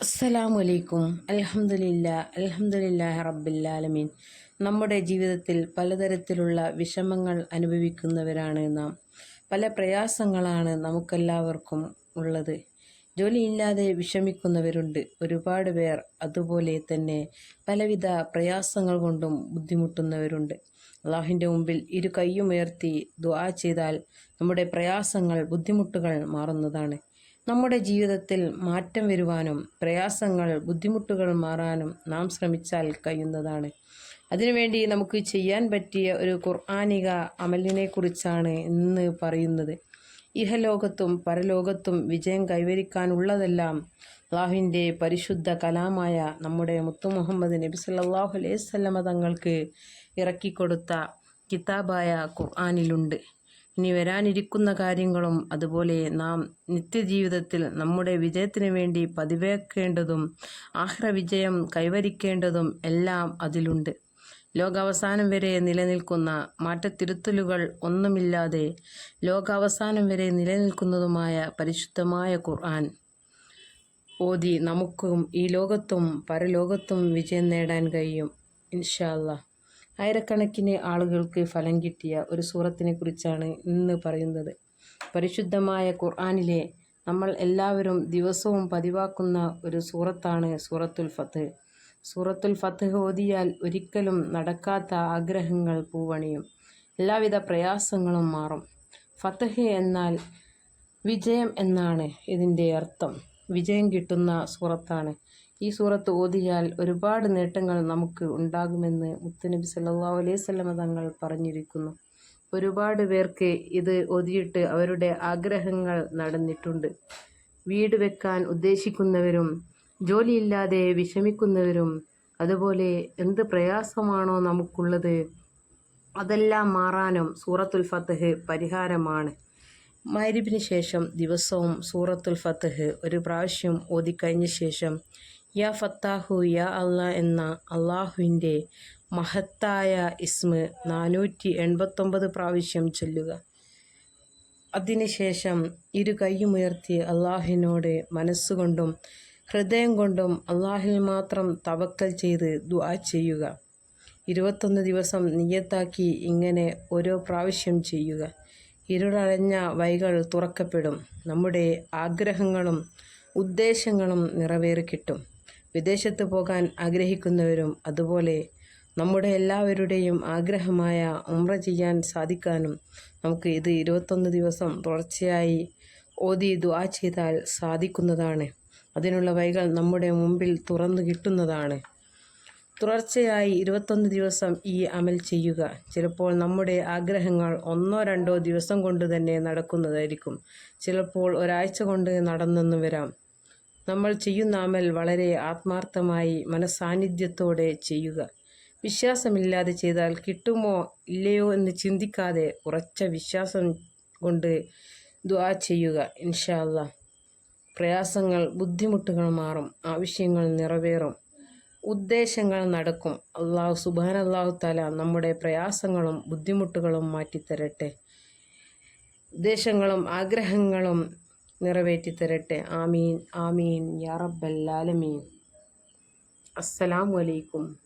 അസ്സലാമു അലൈക്കും. അൽഹംദുലില്ല അൽഹംദുലില്ലാഹി റബ്ബില്ലാലമീൻ. നമ്മുടെ ജീവിതത്തിൽ പലതരത്തിലുള്ള വിഷമങ്ങൾ അനുഭവിക്കുന്നവരാണ് നാം. പല പ്രയാസങ്ങളാണ് നമുക്കെല്ലാവർക്കും ഉള്ളത്. ജോലിയില്ലാതെ വിഷമിക്കുന്നവരുണ്ട് ഒരുപാട് പേർ. അതുപോലെ തന്നെ പലവിധ പ്രയാസങ്ങൾ കൊണ്ടും ബുദ്ധിമുട്ടുന്നവരുണ്ട്. അള്ളാഹിന്റെ മുമ്പിൽ ഇരു കൈയുമേർത്തി ദുആ ചെയ്താൽ നമ്മുടെ പ്രയാസങ്ങൾ ബുദ്ധിമുട്ടുകൾ മാറുന്നതാണ്. നമ്മുടെ ജീവിതത്തിൽ മാറ്റം വരുവാനും പ്രയാസങ്ങൾ ബുദ്ധിമുട്ടുകൾ മാറാനും നാം ശ്രമിച്ചാൽ കഴിയുന്നതാണ്. അതിനുവേണ്ടി നമുക്ക് ചെയ്യാൻ പറ്റിയ ഒരു ഖുർആാനിക അമലിനെ കുറിച്ചാണ് ഇന്ന് പറയുന്നത്. ഇഹലോകത്തും പരലോകത്തും വിജയം കൈവരിക്കാനുള്ളതെല്ലാം അള്ളാഹുവിന്റെ പരിശുദ്ധ കലാമായ നമ്മുടെ മുത്തു മുഹമ്മദ് നബി സല്ലാഹു അലൈഹി വസല്ലമ തങ്ങൾക്ക് ഇറക്കിക്കൊടുത്ത കിതാബായ ഖുർആാനിലുണ്ട്. ഇനി വരാനിരിക്കുന്ന കാര്യങ്ങളും അതുപോലെ നാം നിത്യജീവിതത്തിൽ നമ്മുടെ വിജയത്തിന് വേണ്ടി പതിവേക്കേണ്ടതും ആഹ്ര വിജയം കൈവരിക്കേണ്ടതും എല്ലാം അതിലുണ്ട്. ലോകാവസാനം വരെ നിലനിൽക്കുന്ന മാറ്റത്തിരുത്തലുകൾ ഒന്നുമില്ലാതെ ലോകാവസാനം വരെ നിലനിൽക്കുന്നതുമായ പരിശുദ്ധമായ ഖുർആൻ ഓതി നമുക്കും ഈ ലോകത്തും പരലോകത്തും വിജയം നേടാൻ കഴിയും. ഇൻഷാല്ല ആയിരക്കണക്കിന് ആളുകൾക്ക് ഫലം കിട്ടിയ ഒരു സൂറത്തിനെ കുറിച്ചാണ് ഇന്ന് പറയുന്നത്. പരിശുദ്ധമായ ഖുർആാനിലെ നമ്മൾ എല്ലാവരും ദിവസവും പതിവാക്കുന്ന ഒരു സൂറത്താണ് സൂറത്തുൽ ഫത്ത്. സൂറത്തുൽ ഫത്ത് ഓതിയാൽ ഒരിക്കലും നടക്കാത്ത ആഗ്രഹങ്ങൾ പൂവണിയും. എല്ലാവിധ പ്രയാസങ്ങളും മാറും. ഫത്തഹ് എന്നാൽ വിജയം എന്നാണ് ഇതിന്റെ അർത്ഥം. വിജയം കിട്ടുന്ന സൂറത്താണ്. ഈ സൂറത്ത് ഓതിയാൽ ഒരുപാട് നേട്ടങ്ങൾ നമുക്ക് ഉണ്ടാകുമെന്ന് മുത്തുനബി സല്ലാ അലൈഹി വസല്ലമ തങ്ങൾ പറഞ്ഞിരിക്കുന്നു. ഒരുപാട് പേർക്ക് ഇത് ഒതിയിട്ട് അവരുടെ ആഗ്രഹങ്ങൾ നടന്നിട്ടുണ്ട്. വീട് വെക്കാൻ ഉദ്ദേശിക്കുന്നവരും ജോലിയില്ലാതെ വിഷമിക്കുന്നവരും അതുപോലെ എന്ത് പ്രയാസമാണോ നമുക്കുള്ളത് അതെല്ലാം മാറാനും സൂറത്തുൽ ഫത്തഹ് പരിഹാരമാണ്. മൈരിബിന് ശേഷം ദിവസവും സൂറത്തുൽ ഫത്തഹ് ഒരു പ്രാവശ്യം ഓതിക്കഴിഞ്ഞ ശേഷം യാ ഫത്താഹു യാ അല്ല എന്ന അള്ളാഹുവിന്റെ മഹത്തായ ഇസ്മ് നാനൂറ്റി എൺപത്തൊമ്പത് പ്രാവശ്യം ചൊല്ലുക. അതിനുശേഷം ഇരു കൈയുമുയർത്തി അള്ളാഹുവിനോട് മനസ്സുകൊണ്ടും ഹൃദയം കൊണ്ടും അള്ളാഹിൽ മാത്രം തവക്കൽ ചെയ്ത് ദുആ ചെയ്യുക. ഇരുപത്തൊന്ന് ദിവസം നിയത്താക്കി ഇങ്ങനെ ഓരോ പ്രാവശ്യം ചെയ്യുക. ഇരുളടഞ്ഞ വൈകൾ തുറക്കപ്പെടും. നമ്മുടെ ആഗ്രഹങ്ങളും ഉദ്ദേശങ്ങളും നിറവേറിക്കിട്ടും. വിദേശത്ത് പോകാൻ ആഗ്രഹിക്കുന്നവരും അതുപോലെ നമ്മുടെ എല്ലാവരുടെയും ആഗ്രഹമായ ഉമ്ര ചെയ്യാൻ സാധിക്കാനും നമുക്ക് ഇത് ഇരുപത്തൊന്ന് ദിവസം തുടർച്ചയായി ഓതി ദുആ ചെയ്താൽ സാധിക്കുന്നതാണ്. അതിനുള്ള വൈകൾ നമ്മുടെ മുമ്പിൽ തുറന്നു കിട്ടുന്നതാണ്. തുടർച്ചയായി ഇരുപത്തൊന്ന് ദിവസം ഈ അമൽ ചെയ്യുക. ചിലപ്പോൾ നമ്മുടെ ആഗ്രഹങ്ങൾ ഒന്നോ രണ്ടോ ദിവസം കൊണ്ട് തന്നെ നടക്കുന്നതായിരിക്കും. ചിലപ്പോൾ ഒരാഴ്ച കൊണ്ട് നടന്നെന്ന് വരാം. നമ്മൾ ചെയ്യുന്നാമൽ വളരെ ആത്മാർത്ഥമായി മനസാന്നിധ്യത്തോടെ ചെയ്യുക. വിശ്വാസമില്ലാതെ ചെയ്താൽ കിട്ടുമോ ഇല്ലയോ എന്ന് ചിന്തിക്കാതെ ഉറച്ച വിശ്വാസം കൊണ്ട് ദ്വാ ചെയ്യുക. ഇൻഷാല്ല പ്രയാസങ്ങൾ ബുദ്ധിമുട്ടുകൾ മാറും. ആവശ്യങ്ങൾ നിറവേറും. ഉദ്ദേശങ്ങൾ നടക്കും. അള്ളാഹു സുബാൻ അള്ളാഹു തല നമ്മുടെ പ്രയാസങ്ങളും ബുദ്ധിമുട്ടുകളും മാറ്റിത്തരട്ടെ. ഉദ്ദേശങ്ങളും ആഗ്രഹങ്ങളും നിറവേറ്റിത്തരട്ടെ. ആമീൻ ആമീൻ യാ റബ്ബൽ ആലമീൻ. അസ്സലാമു അലൈക്കും.